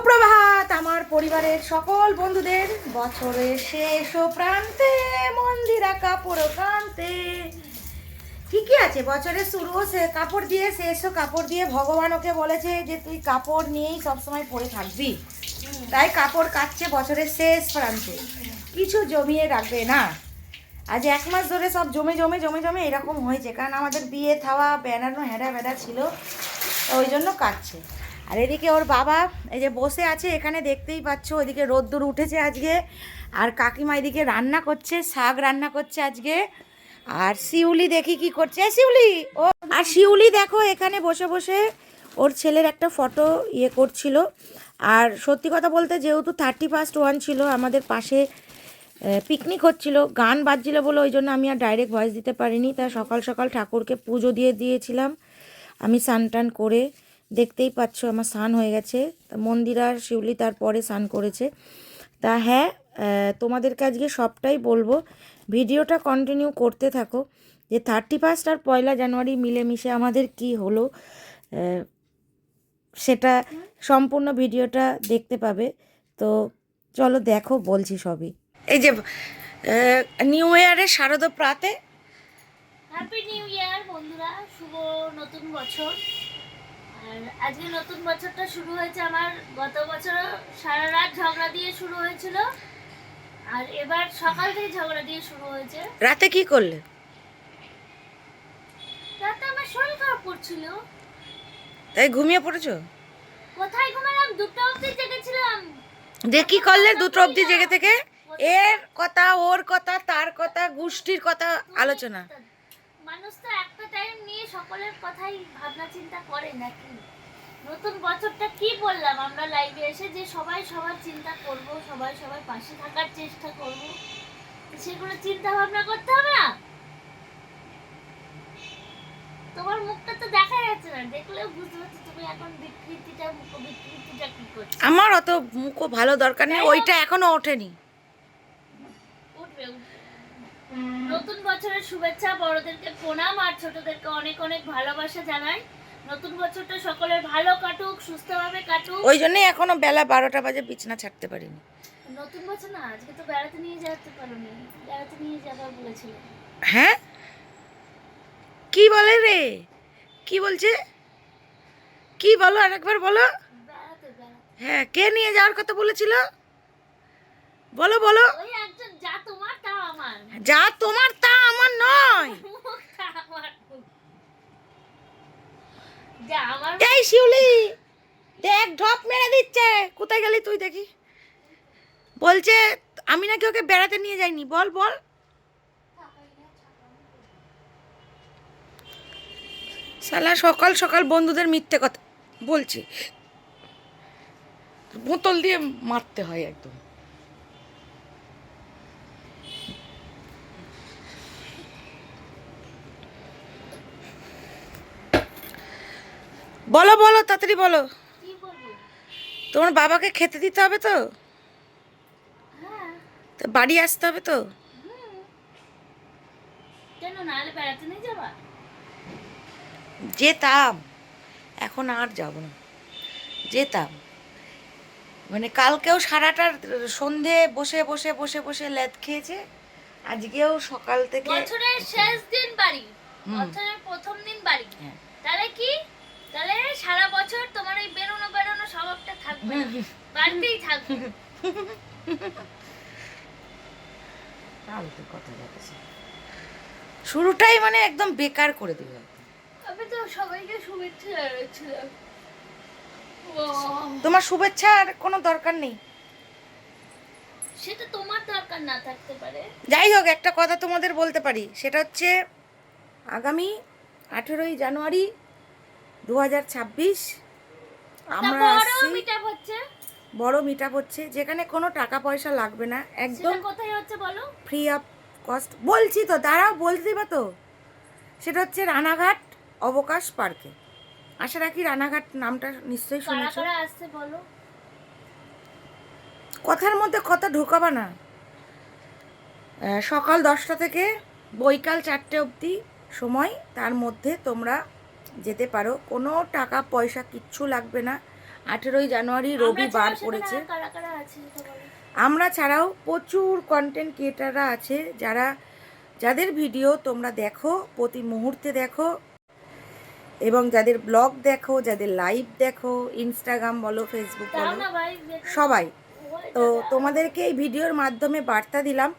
সুপ্রভাত আমার পরিবারের সকল বন্ধুদের। বছরের শেষ প্রান্তে মন্দিরা কাপড় কান্তে। ঠিকই আছে? বছরের শুরু সে কাপড় দিয়ে শেষও কাপড় দিয়ে ভগবান ওকে বলেছে যে, তুই কাপড় নিয়েই সবসময় পরে থাকবি। তাই কাপড় কাটছে বছরের শেষ প্রান্তে। কিছু জমিয়ে রাখবে না। আজ এক মাস ধরে সব জমে জমে জমে জমে এরকম হয়েছে। কারণ আমাদের বিয়ে থাওয়া, বেড়ানো হ্যাঁড়া বেড়া ছিল, ওই জন্য কাটছে। আর এদিকে ওর বাবা এই যে বসে আছে, এখানে দেখতেই পাচ্ছ, ওইদিকে রোদ্দুর উঠেছে আজকে। আর কাকিমা এদিকে রান্না করছে, শাক রান্না করছে আজকে। আর শিউলি দেখি কি করছে। শিউলি, ও, আর শিউলি দেখো, এখানে বসে বসে ওর ছেলের একটা ফটো ইয়ে করছিল। আর সত্যি কথা বলতে যেহেতু থার্টি ফার্স্ট ওয়ান ছিল, আমাদের পাশে পিকনিক হচ্ছিল, গান বাজছিল বলে ওই জন্য আমি আর ডাইরেক্ট ভয়েস দিতে পারিনি। তা সকাল সকাল ঠাকুরকে পুজো দিয়ে দিয়েছিলাম। আমি স্নান টান করে দেখতেই পাচ্ছ আমার স্নান হয়ে গেছে। মন্দির শিউলি তারপরে স্নান করেছে। তা হ্যাঁ তোমাদেরকে আজকে সবটাই বলব। ভিডিওটা কন্টিনিউ করতে থাকো। যে থার্টি ফার্স্ট আর পয়লা জানুয়ারি মিলেমিশে আমাদের কি হলো সেটা সম্পূর্ণ ভিডিওটা দেখতে পাবে। তো চলো দেখো, বলছি সবই। এই যে নিউ ইয়ারের শারদ প্রাতে হ্যাপি নিউ ইয়ার বন্ধুরা, শুভ নতুন বছর। আর আজকে নতুন বছরটা শুরু হয়েছে আমার গত বছর সারা রাত ঝগড়া দিয়ে শুরু হয়েছিল। আর এবার সকাল থেকে ঝগড়া দিয়ে শুরু হয়েছে। রাতে কি করলে? রাতে আমার শরীর খারাপ করছিল। তাই ঘুমিয়ে পড়েছো? কোথায় ঘুমালাম? দুটো অবধি জেগেছিলাম। কি করলে দুটো অবধি জেগে থেকে? এর কথা ওর কথা তার কথা গোষ্ঠীর কথা আলোচনা। মানুষ তো একটা টাইম নিয়ে সকলের কথাই ভাবনা চিন্তা করে নাকি? নতুন বছরটা কি বললাম? আমরা লাইভে এসে যে সবাই সবার চিন্তা করব সবাই সবার পাশে থাকার চেষ্টা করব সেগুলো চিন্তা ভাবনা করতে হবে না? তোমার মুখটা তো দেখা যাচ্ছে না দেখলেও বুঝতে পারছ তুমি এখন বিকৃতিটা মুখ বিকৃতিটা কি করছ? আমার অত মুখো ভালো দরকার নেই ওইটা এখনও ওঠেনি। উঠবে উঠবে। নতুন বছরের শুভেচ্ছা বড়দেরকে প্রণাম আর ছোটদেরকে অনেক অনেক ভালোবাসা জানাই। নতুন বছরটা সকলের ভালো কাটুক সুস্থভাবে কাটুক। ওই জন্যই এখনও বেলা বারোটা বাজে বিছনা ছাড়তে পারিনি। নতুন বছর না আজকে তো বেড়াতে নিয়ে যেতে পারোনি বেড়াতে নিয়ে যাবার বলেছিল। হ্যাঁ? কি বলে রে? কি বলছে? কি বলো আরেকবার বলো। হ্যাঁ কে নিয়ে যাওয়ার কথা বলেছিল? বলো বলো। যা তোমার তা আমার নয়। এই শিউলি দেখ ঢপ মেরে দিচ্ছে। কোথায় গেলি তুই দেখি? বলছে আমি নাকি ওকে বেড়াতে নিয়ে যাইনি। বল বল। সালা সকাল সকাল বন্ধুদের মিথ্যে কথা বলছি। বোতল দিয়ে মারতে হয় একদম। বলো বলো তাড়াতাড়ি বলো। তোমার বাবাকে খেতে দিতে হবে তো? বাড়ি আসতে হবে তো? যেতাম এখন আর যাব না। যেতাম। মানে কালকেও সারাটা সন্ধে বসে বসে বসে বসে লেদ খেয়েছে। আজকেও সকাল থেকে বছরের শেষ দিন বাড়ি। বছরের প্রথম দিন বাড়ি। হ্যাঁ। তাহলে কি? তাহলে সারা বছর তোমার এই বেরোনো বেরোনো স্বভাবটা থাকবে। বাড়িতেই থাকবে। ফালতু কথা যাচ্ছে শুরুটাই মানে একদম বেকার করে দিল। আমি তো সবাইকে শুভেচ্ছা জানাচ্ছিলাম। তোমার শুভেচ্ছা আর কোনো দরকার নেই? সেটা তোমার দরকার না থাকতে পারে। যাই হোক একটা কথা তোমাদের বলতে পারি। সেটা হচ্ছে আগামী আঠেরোই জানুয়ারি দু হাজার ছাব্বিশ আমরা বড় আসছি। হচ্ছে। বড় মিট হচ্ছে যেখানে কোনো টাকা পয়সা লাগবে না একদম কোথায় হচ্ছে বলো? ফ্রি অফ কস্ট বলছি তো দাঁড়াও বলতে দিবা তো। সেটা হচ্ছে রানাঘাট অবকাশ পার্কে। আশা রাখি রানাঘাট নামটা নিশ্চয়ই শুনেছো। বলো? কথার মধ্যে কথা ঢোকাবা না। সকাল দশটা থেকে বৈকাল চারটে অবধি সময় তার মধ্যে তোমরা যেতে পারো। কোনো টাকা পয়সা কিচ্ছু লাগবে না। আঠেরোই জানুয়ারি রবিবার পড়েছে। আমরা ছাড়াও প্রচুর কন্টেন্ট ক্রিয়েটাররা আছে। যারা যাদের ভিডিও তোমরা দেখো প্রতি মুহূর্তে দেখো এবং যাদের ব্লগ দেখো যাদের লাইভ দেখো ইনস্টাগ্রাম বলো ফেসবুক বলো। সবাই। তো তোমাদেরকে এই ভিডিওর মাধ্যমে বার্তা দিলাম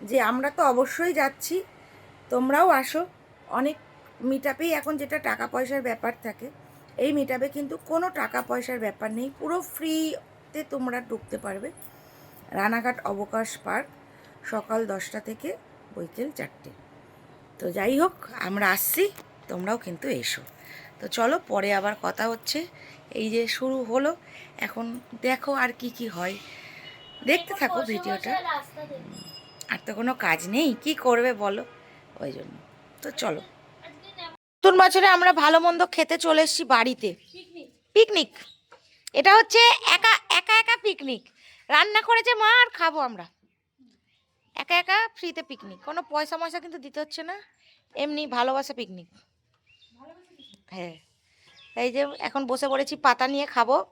যে আমরা তো অবশ্যই যাচ্ছি। তোমরাও আসো। অনেক মিটাপেই এখন যেটা টাকা পয়সার ব্যাপার থাকে এই মিটাপে কিন্তু কোনো টাকা পয়সার ব্যাপার নেই পুরো ফ্রিতে তোমরা ঢুকতে পারবে। রানাঘাট অবকাশ পার্ক সকাল দশটা থেকে বৈকাল চারটে। তো যাই হোক আমরা আসছি তোমরাও কিন্তু এসো। তো চলো পরে আবার কথা হচ্ছে। এই যে শুরু হলো এখন দেখো আর কি কি হয়। দেখতে থাকো ভিডিওটা। আর তো কোনো কাজ নেই কি করবে বলো? ওই জন্য। তো চলো। নতুন বছরে আমরা ভালো মন্দ খেতে চলে এসেছি বাড়িতে। পিকনিক। এটা হচ্ছে একা একা একা পিকনিক। রান্না করেছে মা আর খাব আমরা। একা একা ফ্রিতে পিকনিক। কোনো পয়সা ময়সা কিন্তু দিতে হচ্ছে না। এমনি ভালোবাসা পিকনিক। হ্যাঁ। এই যে এখন বসে পড়েছি, পাতা নিয়ে খাব।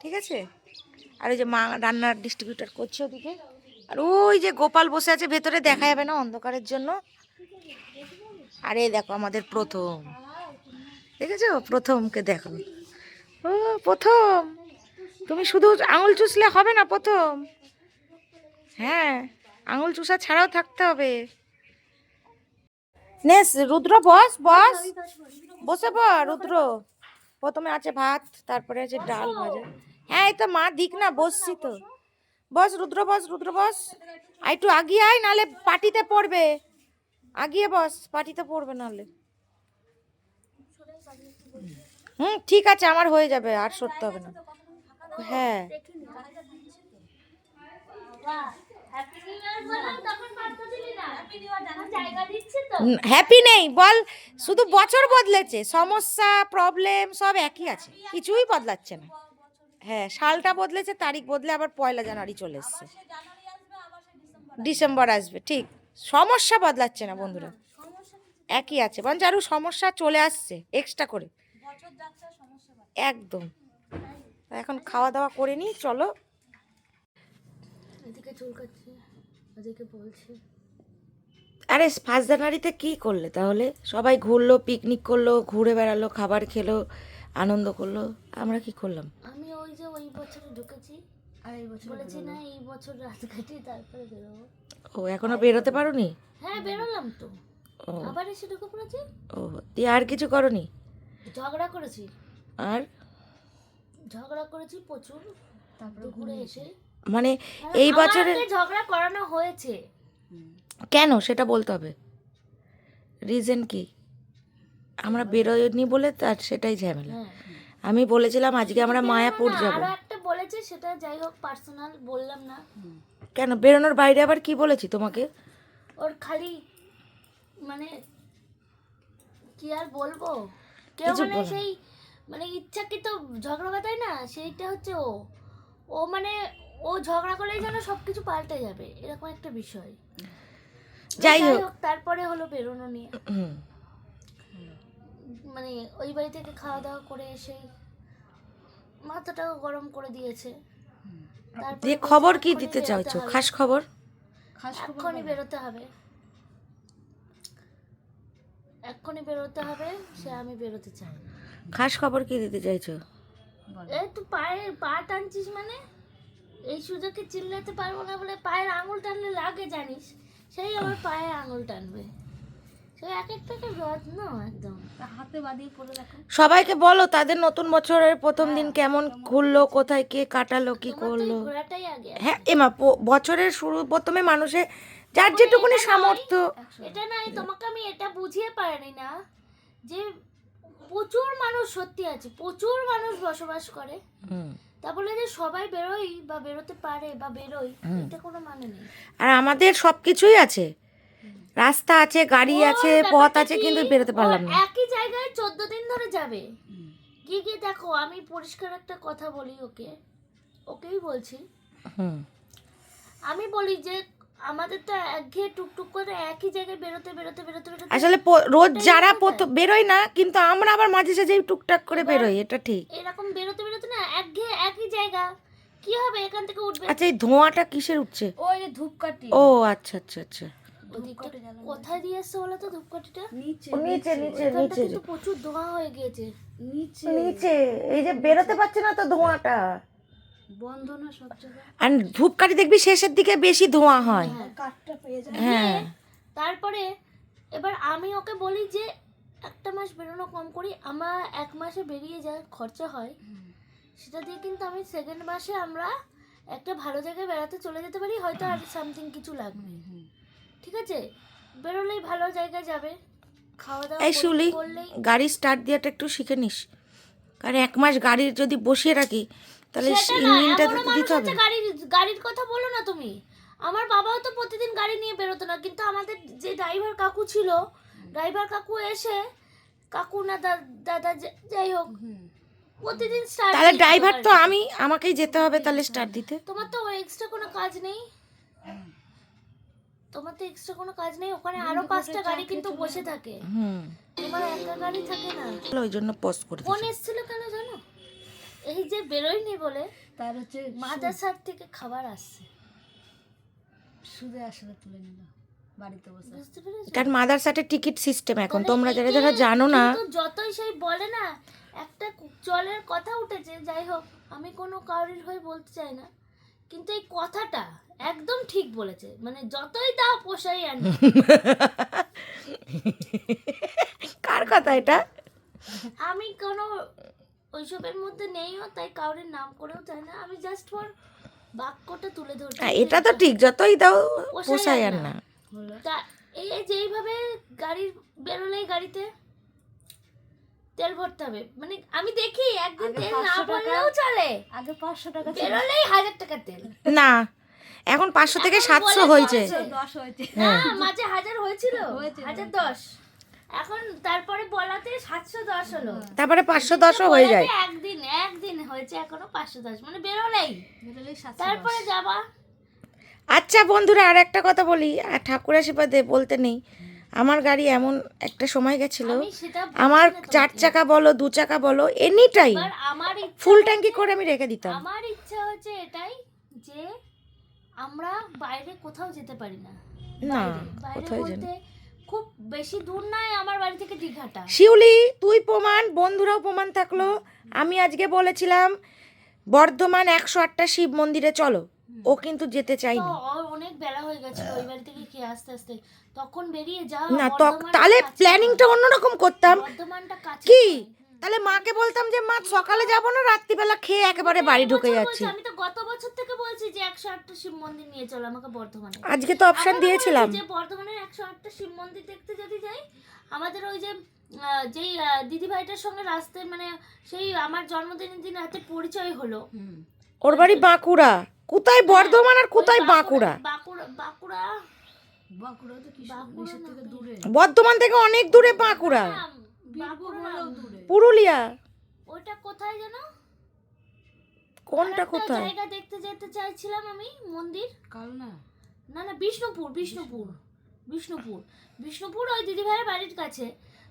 ঠিক আছে? আর ওই যে মা রান্নার ডিস্ট্রিবিউটার করছে ওদিকে। আর ওই যে গোপাল বসে আছে, ভেতরে দেখা যাবে না অন্ধকারের জন্য। আরে দেখো আমাদের প্রথম। দেখেছ? প্রথমকে দেখো। ও, প্রথম। তুমি শুধু আঙুল চুষলে হবে না প্রথম। হ্যাঁ আঙুল চুষা ছাড়াও থাকতে হবে। নেস, রুদ্র, বস বস। বসে পর রুদ্র। প্রথমে আছে ভাত, তারপরে আছে ডাল ভাজা। হ্যাঁ এই তো মা দিক না, বসছি তো। বস, রুদ্র বস রুদ্র, বস। আর একটু আগিয়ে আয় নালে পাটিতে পড়বে। আগিয়ে বস পাটিতে পড়বে নাহলে। হুম ঠিক আছে আমার হয়ে যাবে আর সরতে হবে না। হ্যাঁ। হ্যাপি নেই বল শুধু বছর বদলেছে সমস্যা প্রবলেম সব একই আছে কিছুই বদলাচ্ছে না। হ্যাঁ সালটা বদলেছে তারিখ বদলে আবার পয়লা জানুয়ারি চলে এসছে। ডিসেম্বর আসবে ঠিক। সমস্যা বদলাচ্ছে না বন্ধুরা। একই আছে। বরঞ্চ আরও সমস্যা চলে আসছে এক্সট্রা করে। একদম। এখন খাওয়া দাওয়া করে নিই চলো। আরে ফার্স্ট জানুয়ারিতে কি করলে তাহলে? সবাই ঘুরলো পিকনিক করল ঘুরে বেড়ালো খাবার খেলো আনন্দ করল। আমরা কি করলাম? আমি ওই যে ওই বছরে ঢুকেছি আর বছর বলেছি না এই বছর রাত কাটিয়ে তারপরে বেরোবো। ও এখনও বেরোতে পারোনি? হ্যাঁ বেরোলাম তো। ও। আবার এসে ঢুকে পড়েছি? ও দিয়ে আর কিছু করনি? ঝগড়া করেছি। আর? ঝগড়া করেছি প্রচুর। দুপুরে এসে মানে এই বছরে ঝগড়া করানো হয়েছে। কেন? সেটা বলতে হবে। রিজন কি? আমরা বেরোয়নি বলে তার সেটাই ঝামেলা। হ্যাঁ। আমি বলেছিলাম আজকে আমরা মায়াপুর যাব। বলেছে সেটা যাই হোক পার্সোনাল বললাম না। কেন? বেরোনোর বাইরে আবার কি বলেছি তোমাকে? ওর খালি মানে কি আর বলব? কেউ কিছু মানে। সেই মানে ইচ্ছাকৃত ঝগড়া বাঁধায় না? সেইটা হচ্ছে ও। ও মানে ও ঝগড়া করলেই যেন সবকিছু পাল্টে যাবে এরকম একটা বিষয়। যাই হোক। তারপরে হলো বেরোনো নিয়ে। মানে ওই বাড়ি থেকে খাওয়া দাওয়া করে এসে মাথাটাও গরম করে দিয়েছে। দিয়ে খবর কি দিতে চাইছো? খাস খবর? এক্ষুনি বেরোতে হবে। এক্ষুনি বেরোতে হবে সে আমি বেরোতে চাই খাস খবর কি দিতে চাইছো? এই তো পায়ে পা টানছিস মানে? এই সুযোগে চিল্লাতে পারব না বলে পায়ের আঙুল টানলে লাগে জানিস? সেই আমার পায়ের আঙুল টানবে। সবাইকে বলো তাদের নতুন বছরের প্রথম দিন কেমন ঘুরলো কোথায় কে কাটালো কি করল? হ্যাঁ এমা বছরের শুরু প্রথমে মানুষে যার যেটুকুনি সামর্থ্য। এটা নাই তোমাকে আমি এটা বুঝিয়ে পারিনি না যে প্রচুর মানুষ সত্যি আছে প্রচুর মানুষ বসবাস করে। হুম। তা বলে যে সবাই বেরোই বা বেরোতে পারে বা বেরোই এটা কোনো মানে নেই। আর আমাদের সব কিছুই আছে। রাস্তা আছে গাড়ি আছে পথ আছে কিন্তু বেরোতে পারলাম না। একই জায়গায় চোদ্দ দিন ধরে যাবে। কি কি দেখো আমি পরিষ্কার একটা কথা বলি ওকে। ওকেই বলছি। হুম। আমি বলি যে আমাদের তো একঘেয়ে টুকটুক করে একই জায়গায় বেরোতে বেরোতে বেরোতে বেরোতে আসলে রোজ যারা বেরোয় না কিন্তু আমরা আবার মাঝে সাঝে টুকটাক করে বেরোই এটা ঠিক। এরকম বেরোতে বেরোতে না একঘেয়ে একই জায়গা। কি হবে? এখান থেকে উঠবে। আচ্ছা এই ধোঁয়াটা কিসের উঠছে? ওই যে ধূপকাঠি। ও আচ্ছা আচ্ছা আচ্ছা। কোথায় দিয়ে এসছে বলো তো ধূপকাঠিটা নিচে নিচে নিচে। নিচে প্রচুর ধোঁয়া হয়ে গিয়েছে। নিচে। নিচে এই যে বেরোতে পারছে না তো ধোঁয়াটা। বন্ধ না সব জায়গায়? আর ধূপকাঠি দেখবি শেষের দিকে বেশি ধোঁয়া হয়। কাঠটা পেয়ে যায় হ্যাঁ। তারপরে এবার আমি ওকে বলি যে একটা মাস বেরোনো কম করি আমার এক মাসে বেরিয়ে যা খরচা হয়। সেটা দিয়ে কিন্তু আমি সেকেন্ড মাসে আমরা একটা ভালো জায়গায় বেড়াতে চলে যেতে পারি হয়তো আর সামথিং কিছু লাগবে। ঠিক আছে? বেরোলেই ভালো জায়গায় যাবে। খাওয়া দাওয়া এই করে- করলেই গাড়ি স্টার্ট দেওয়াটা একটু শিখে নিস। কারণ এক মাস গাড়ির যদি বসিয়ে রাখি তাহলে সেটা না, ইঞ্জিনটা মানুষ দিতে হবে। গাড়ির গাড়ির কথা বলো না তুমি। আমার বাবাও তো প্রতিদিন গাড়ি নিয়ে বেরোতো না কিন্তু আমাদের যে ড্রাইভার কাকু ছিল ড্রাইভার কাকু এসে কাকু না দা- দাদা যা- যাই হোক প্রতিদিন স্টার্ট তাহলে ড্রাইভার তো আমি আমাকেই যেতে হবে তাহলে স্টার্ট দিতে। তোমার তো এক্সট্রা কোনো কাজ নেই? তোমার তো এক্সট্রা কোনো কাজ নেই ওখানে আরও পাঁচটা গাড়ি কিন্তু বসে থাকে। হুম। তোমার একা গাড়ি থাকে না। ওই জন্য পোস্ট করে ফোন। এসেছিল কেন জানো? এই যে বেরোয়নি বলে তার হচ্ছে মাদ্রাসার থেকে খাবার আসছে। সুদে আসলে তুলে নিল বাড়িতে বসে। বুঝতে পেরেছ? কারণ মাদারসাটের টিকিট সিস্টেম এখন তোমরা যারা যারা জানো না যতই সেই বলে না একটা জলের কথা উঠেছে যাই হোক আমি কোনো কাউরির হয়ে বলতে চাই না। কিন্তু এই কথাটা একদম ঠিক বলেছে। মানে যতই দাও পোষাই আনি কার কথা এটা? আমি কোনো ওইসবের মধ্যে নেইও তাই কাউরির নাম করেও চাই না। আমি জাস্ট ফর বাক্যটা তুলে ধরছি হ্যাঁ, এটা তো ঠিক যতই দাও পোষায় আর না। তা এই যেইভাবে গাড়ির বেরোলেই গাড়িতে তেল ভরতে হবে। মানে আমি দেখি একদিন তেল না ভরলেও চলে। আগে পাঁচশো টাকা বেরোলেই হাজার টাকা তেল। না এখন পাঁচশো থেকে সাতশো হয়েছে। হয়েছে। না মাঝে হাজার হয়েছিল। হাজার দশ। এখন তারপরে বলাতে সাতশো দশ হলো। তারপরে পাঁচশো দশও হয়ে যায়। একদিন একদিন হয়েছে এখনও পাঁচশো দশ। মানে বেরোলেই। তারপরে যাবা। আচ্ছা বন্ধুরা আর একটা কথা বলি। আর ঠাকুর আশীর্বাদে বলতে নেই। আমার গাড়ি এমন একটা সময় গেছিল। আমার চার চাকা বলো দু চাকা বলো এনি টাইম আমার ফুল ট্যাঙ্কি করে আমি রেখে দিতাম। আমার ইচ্ছা হচ্ছে এটাই যে আমরা বাইরে কোথাও যেতে পারি না। না বাইরে। বাইরে বলতে খুব বেশি দূর নয় আমার বাড়ি থেকে দীঘাটা। শিউলি তুই প্রমাণ বন্ধুরাও প্রমাণ থাকল। আমি আজকে বলেছিলাম বর্ধমান একশো আটটা শিব মন্দিরে চলো। ও কিন্তু যেতে চাইনি। অনেক বেলা হয়ে গেছে ওই বাড়ি থেকে খেয়ে আস্তে আস্তে। তখন বেরিয়ে যাও না তাহলে প্ল্যানিংটা নয়। অন্যরকম করতাম। কি। তাহলে মাকে বলতাম যে মা সকালে যাব না রাত্রিবেলা খেয়ে একেবারে বাড়ি ঢুকে যাচ্ছি। আমি তো গত বছর থেকে বলছি যে একশো আটটা শিব মন্দির নিয়ে চলো আমাকে বর্ধমানে। আজকে তো অপশন দিয়েছিলাম। যে বর্ধমানের একশো আটটা শিব মন্দির দেখতে যদি যাই আমাদের ওই যে যেই দিদি ভাইটার সঙ্গে রাস্তায় মানে সেই আমার জন্মদিনের দিন রাতে পরিচয় হলো। ওর বাড়ি বাঁকুড়া। কোথায় বর্ধমান আর কোথায় বাঁকুড়া বাঁকুড়া? বাঁকুড়া বর্ধমান থেকে অনেক দূরে বাঁকুড়া। পুরুলিয়া। ওটা কোথায় যেন? কোনটা কোথায়? জায়গা দেখতে যেতে চাইছিলাম আমি মন্দির। কাল না না বিষ্ণুপুর বিষ্ণুপুর বিষ্ণুপুর। বিষ্ণুপুর ওই দিদি ভাইয়ের বাড়ির কাছে।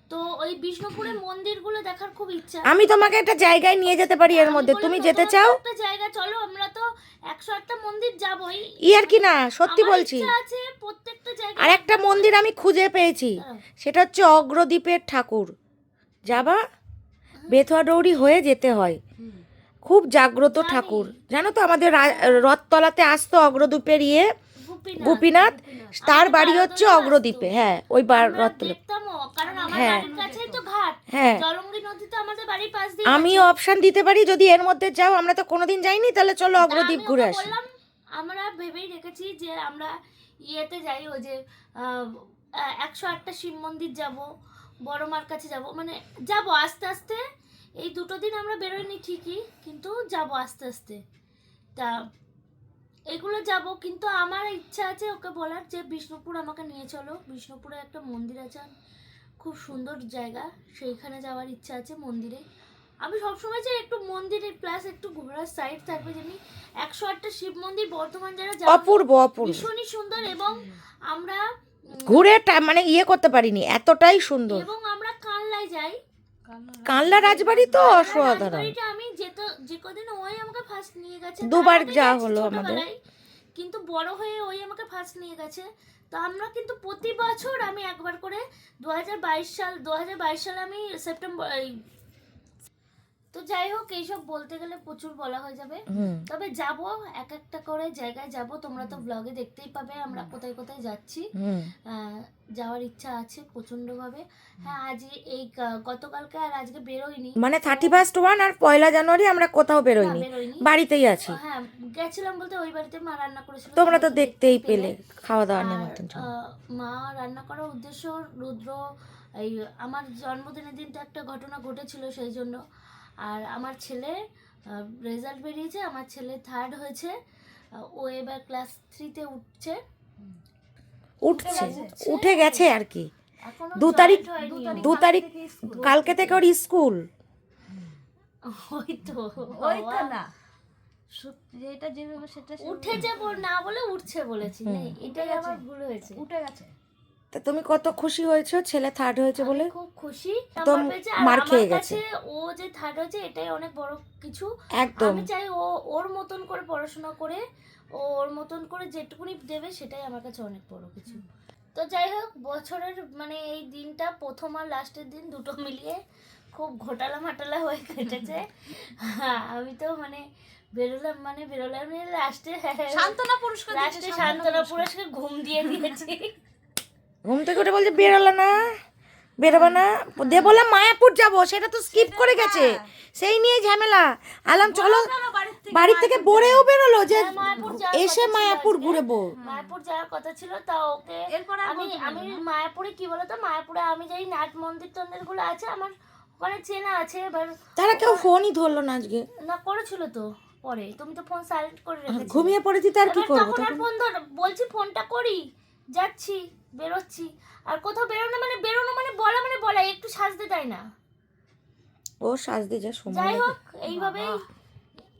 তো ওই বিষ্ণুপুরের মন্দিরগুলো দেখার খুব ইচ্ছা। আমি তোমাকে একটা জায়গায় নিয়ে যেতে পারি এর মধ্যে। তুমি যেতে চাও? একটা জায়গা চলো আমরা তো একশো আটটা মন্দির যাবোই। ই আর কি না? সত্যি বলছি। আছে প্রত্যেকটা জায়গা আর একটা মন্দির আমি খুঁজে পেয়েছি। সেটা হচ্ছে অগ্রদ্বীপের ঠাকুর। যাবা? বেথুয়া দৌড়ি হয়ে যেতে হয়। খুব জাগ্রত ঠাকুর। জানো তো আমাদের রথতলাতে আসতো অগ্রদ্বীপের ইয়ে? গোপীনাথ। তার বাড়ি হচ্ছে অগ্রদ্বীপে হ্যাঁ ওই রথতলা। হ্যাঁ। হ্যাঁ। আমি অপশন দিতে পারি যদি এর মধ্যে যাও আমরা তো কোনোদিন যাইনি তাহলে চলো অগ্রদ্বীপ ঘুরে আসি। আমরা ভেবেই রেখেছি যে আমরা ইয়েতে যাই ওই যে একশো আটটা শিব মন্দির যাব। বড় মার কাছে যাব। মানে যাব আস্তে আস্তে। এই দুটো দিন আমরা বেরোইনি ঠিকই কিন্তু যাব আস্তে আস্তে। তা এগুলো যাব কিন্তু আমার ইচ্ছা আছে ওকে বলার যে বিষ্ণুপুর আমাকে নিয়ে চলো। বিষ্ণুপুরে একটা মন্দির আছে খুব সুন্দর জায়গা। সেইখানে যাওয়ার ইচ্ছা আছে মন্দিরে। আমি সবসময় চাই একটু মন্দিরে প্লাস একটু ঘোরার সাইড থাকবে যেমনি একশো আটটা শিব মন্দির বর্তমান যারা অপূর্ব অপূর্ব। ভীষণই সুন্দর এবং আমরা ঘুরে মানে ইয়ে করতে পারিনি এতটাই সুন্দর। এবং আমরা কানলায় যাই। কানলা রাজবাড়ি তো অসাধারণ। আমি যেত যে কদিন ওই আমাকে ফার্স্ট নিয়ে গেছে দুবার যাওয়া হলো আমাদের। কিন্তু বড় হয়ে ওই আমাকে ফার্স্ট নিয়ে গেছে। তো আমরা কিন্তু প্রতি বছর আমি একবার করে দুহাজার বাইশ সাল দু সালে আমি সেপ্টেম্বর তো যাই হোক এইসব বলতে গেলে প্রচুর বলা হয়ে যাবে। তবে যাব এক একটা করে জায়গায় যাব। তোমরা তো ব্লগে দেখতেই পাবে আমরা কোথায় কোথায় যাচ্ছি। যাওয়ার ইচ্ছা আছে প্রচণ্ড ভাবে হ্যাঁ আজ এই গতকালকে আর আজকে বেরোয়নি মানে থার্টি ফার্স্ট ওয়ান আর পয়লা জানুয়ারি আমরা কোথাও বেরোইনি। বাড়িতেই আছি। হ্যাঁ গেছিলাম বলতে ওই বাড়িতে মা রান্না করেছিল তোমরা তো দেখতেই পেলে। খাওয়া দাওয়া আহ, মা রান্না করার উদ্দেশ্য রুদ্র এই আমার জন্মদিনের দিনটা একটা ঘটনা ঘটেছিল সেই জন্য আর আমার ছেলে রেজাল্ট বেরিয়েছে আমার ছেলে থার্ড হয়েছে। ও এবার ক্লাস থ্রিতে উঠছে। উঠছে? উঠে গেছে। আর কি? দু তারিখ- দু তারিখ কালকে থেকে ওর স্কুল ওই তো ওই তো না যেটা যেভাবে সেটা উঠেছে বল না বলে উঠছে বলেছি। এটাই আমার ভুল হয়েছে। উঠে গেছে। তা তুমি কত খুশি হয়েছো? ছেলে থার্ড হয়েছে বলে? খুব খুশি। তো মার খেয়ে কাছে ও যে থার্ড হয়েছে এটাই অনেক বড় কিছু। একদম। আমি চাই ও ওর মতন করে পড়াশোনা করে ওর মতন করে যেটুকুনি দেবে সেটাই আমার কাছে অনেক বড় কিছু। তো যাই হোক বছরের মানে এই দিনটা প্রথম আর লাস্টের দিন দুটো মিলিয়ে খুব ঘোটালা মাটালা হয়ে কেটেছে। হ্যাঁ, আমি তো মানে বেরোলাম মানে বেরোলাম লাস্টে সান্ত্বনা পুরস্কার লাস্টে শান্তনা পুরস্কার ঘুম দিয়ে দিয়েছি। ঘুম থেকে উঠে বলছে বেরোলো না বেরোবে না। দিয়ে বললাম মায়াপুর যাব সেটা তো স্কিপ করে গেছে। সেই নিয়ে ঝামেলা। আলাম চলো চলো বাড়ির থেকে বাড়ি থেকে বরেও বেরোলো যে হ্যাঁ, মায়াপুর এসে মায়াপুর। ঘুরেবো। মায়াপুর যাওয়ার কথা ছিল তা ওকে এরপর আমি আমি। মায়াপুরে কি বলতো মায়াপুরে আমি যাই নাট মন্দির টন্দিরগুলো আছে আমার ওখানে চেনা আছে এবার তারা কেউ ফোনই ধরলো না আজকে। না করেছিল তো পরে। তুমি তো ফোন সাইলেন্ট করে রেখেছিলে। ঘুমিয়ে পড়েছি তার কি করব তখন আর তখন? ফোন ধর বলছি ফোনটা করি যাচ্ছি। বেরোচ্ছি। আর কোথাও বেরোনো মানে বেরোনো মানে বলা মানে বলা একটু সাজতে দেয় না? ও সাজতে যা সময় যাই হোক এইভাবেই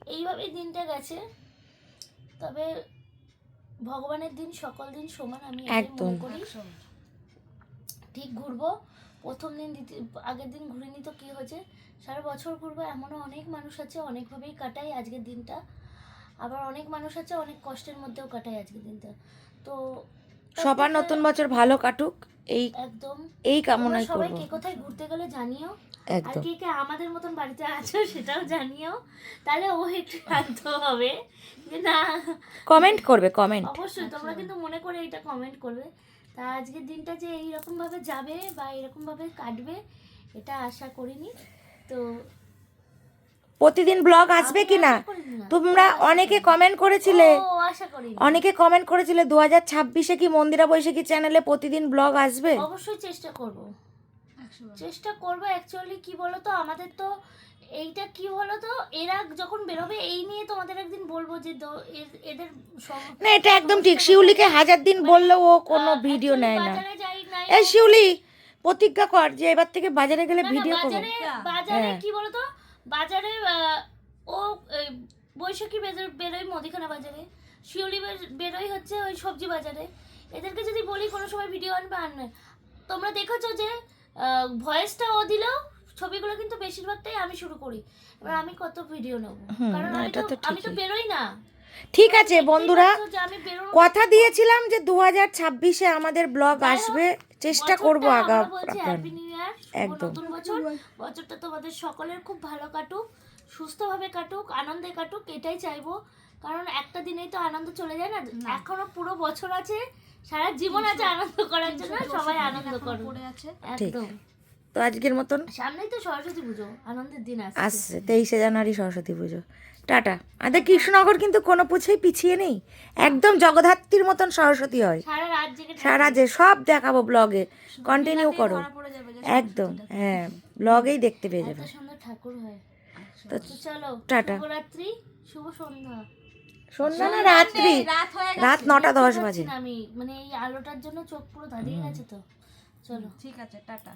এইভাবেই দিনটা গেছে। তবে ভগবানের দিন সকল দিন সমান আমি একদম। করি। ঠিক ঘুরবো। প্রথম দিন দ্বিতীয় আগের দিন ঘুরিনি তো কি হয়েছে? সারা বছর ঘুরবো এমনও অনেক মানুষ আছে অনেকভাবেই কাটাই আজকের দিনটা। আবার অনেক মানুষ আছে অনেক কষ্টের মধ্যেও কাটায় আজকের দিনটা। তো সবার নতুন বছর ভালো কাটুক এই একদম। এই কামনাই সবাই কে কোথায় ঘুরতে গেলে জানিও। আর একদম। কে কে আমাদের মতন বাড়িতে আছো সেটাও জানিও। তাহলে ও একটু শান্ত হবে। যে না। কমেন্ট করবে কমেন্ট। অবশ্যই তোমরা কিন্তু মনে করে এটা কমেন্ট করবে। তা আজকের দিনটা যে এইরকম ভাবে যাবে বা এরকম ভাবে কাটবে এটা আশা করিনি। তো প্রতিদিন ব্লগ আসবে কি না। তোমরা অনেকে কমেন্ট করেছিলে। ও আশা করিনি। অনেকে কমেন্ট করেছিলে দু হাজার ছাব্বিশে কি মন্দিরা বৈশাখী চ্যানেলে প্রতিদিন ব্লগ আসবে? অবশ্যই চেষ্টা করব। চেষ্টা করব অ্যাকচুয়ালি কি বলতো? আমাদের তো এইটা কি বলতো? এরা যখন বেরোবে এই নিয়ে তোমাদের একদিন বলব যে এদের না এটা একদম ঠিক। শিউলিকে হাজার দিন বললেও ও কোনো ভিডিও নেয় না। বাজারে এই শিউলি প্রতিজ্ঞা কর যে এবার থেকে বাজারে গেলে ভিডিও করব বাজারে বাজারে হ্যাঁ। কি বলতো? বাজারে ও বৈশাখী বেজর- বেরোয় মুদিখানা বাজারে শিউলি বের- বেরোয় হচ্ছে ওই সবজি বাজারে। এদেরকে যদি বলি কোনো সময় ভিডিও আনবে আনবে তোমরা দেখেছ যে ভয়েসটা ও দিলেও ছবিগুলো কিন্তু বেশিরভাগটাই আমি শুরু করি। এবার আমি কত ভিডিও নেব? কারণ আমি তো তো আমি তো বেরোই না। ঠিক আছে বন্ধুরা কথা দিয়েছিলাম যে দু হাজার ছাব্বিশে আমাদের ব্লগ আসবে। চেষ্টা করব আগা একদম। বছর। বছরটা তোমাদের সকলের খুব ভালো কাটুক সুস্থভাবে কাটুক আনন্দে কাটুক এটাই চাইব। কারণ একটা দিনেই তো আনন্দ চলে যায় না। এখনও পুরো বছর আছে সারা জীবন আছে আনন্দ করার জন্য সবাই আনন্দ করো আছে। একদম। তো আজকের মতন সামনেই তো সরস্বতী পুজো আনন্দের দিন আসছে তেইশে জানুয়ারি সরস্বতী পুজো। টাটা। আমাদের কৃষ্ণনগর কিন্তু কোনো পুজোই পিছিয়ে নেই। একদম জগদ্ধাত্রীর মতন সরস্বতী হয়। সারা যে সব দেখাবো ব্লগে কন্টিনিউ করো। একদম হ্যাঁ ব্লগেই দেখতে পেয়ে যাবে। ঠাকুর হয়। তো চলো টাটা। শুভ সন্ধ্যা। সন্ধ্যা না রাত্রি। রাত গেছে রাত নটা দশ বাজে। আমি। মানে এই আলোটার জন্য চোখ পুরো দাঁড়িয়ে গেছে তো। চলো। ঠিক আছে টাটা।